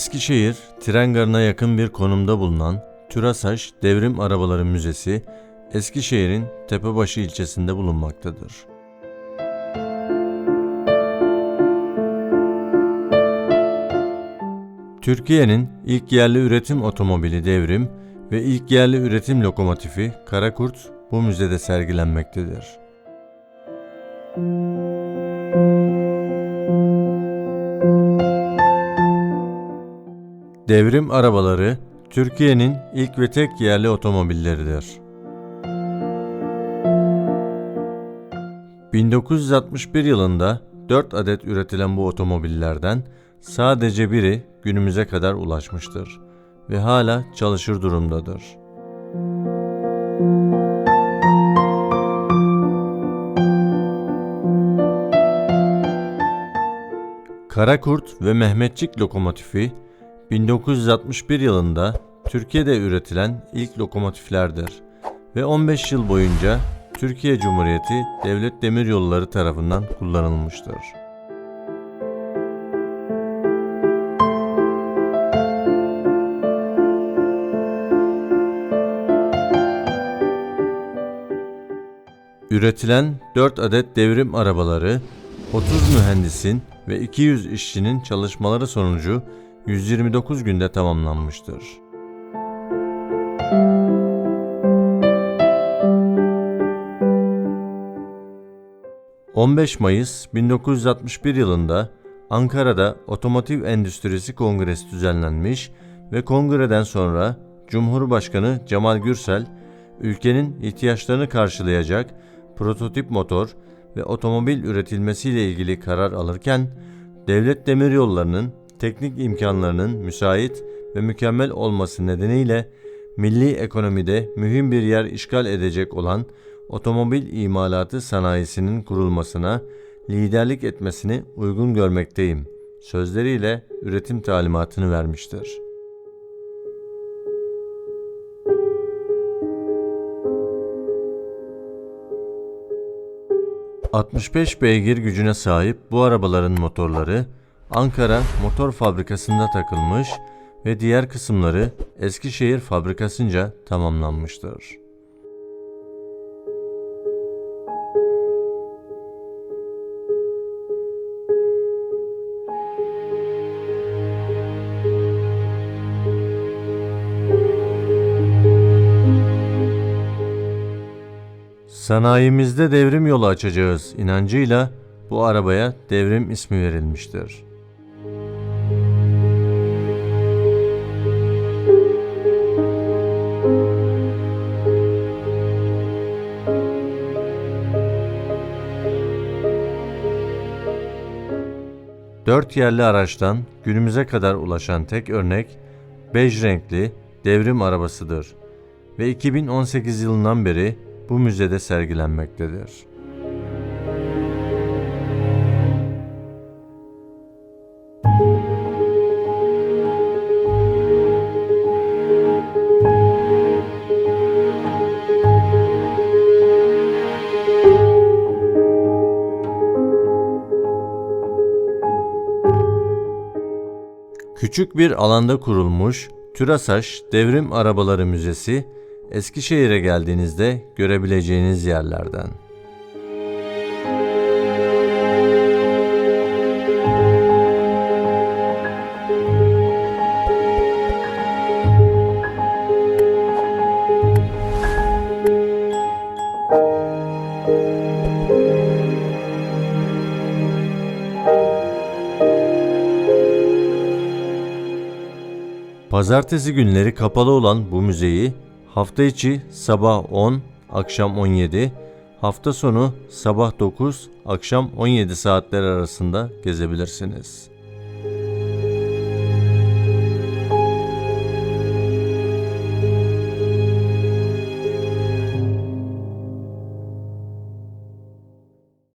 Eskişehir, tren garına yakın bir konumda bulunan Türasaş Devrim Arabaları Müzesi, Eskişehir'in Tepebaşı ilçesinde bulunmaktadır. Türkiye'nin ilk yerli üretim otomobili Devrim ve ilk yerli üretim lokomotifi Karakurt bu müzede sergilenmektedir. Devrim arabaları Türkiye'nin ilk ve tek yerli otomobilleridir. 1961 yılında 4 adet üretilen bu otomobillerden sadece biri günümüze kadar ulaşmıştır ve hala çalışır durumdadır. Karakurt ve Mehmetçik lokomotifi 1961 yılında Türkiye'de üretilen ilk lokomotiflerdir ve 15 yıl boyunca Türkiye Cumhuriyeti Devlet Demiryolları tarafından kullanılmıştır. Üretilen 4 adet devrim arabaları 30 mühendisin ve 200 işçinin çalışmaları sonucu 129 günde tamamlanmıştır. ...15 Mayıs 1961 yılında Ankara'da Otomotiv Endüstrisi Kongresi düzenlenmiş ve kongreden sonra Cumhurbaşkanı Cemal Gürsel, ülkenin ihtiyaçlarını karşılayacak prototip motor ve otomobil üretilmesiyle ilgili karar alırken, devlet demiryollarının teknik imkanlarının müsait ve mükemmel olması nedeniyle milli ekonomide mühim bir yer işgal edecek olan otomobil imalatı sanayisinin kurulmasına liderlik etmesini uygun görmekteyim sözleriyle üretim talimatını vermiştir. ...65 beygir gücüne sahip bu arabaların motorları Ankara Motor Fabrikası'nda takılmış ve diğer kısımları Eskişehir fabrikasınca tamamlanmıştır. Sanayimizde devrim yolu açacağız inancıyla bu arabaya devrim ismi verilmiştir. Dört yerli araçtan günümüze kadar ulaşan tek örnek bej renkli devrim arabasıdır ve 2018 yılından beri bu müzede sergilenmektedir. Küçük bir alanda kurulmuş Türasaş Devrim Arabaları Müzesi, Eskişehir'e geldiğinizde görebileceğiniz yerlerden. Pazartesi günleri kapalı olan bu müzeyi hafta içi sabah 10, akşam 17, hafta sonu sabah 9, akşam 17 saatler arasında gezebilirsiniz.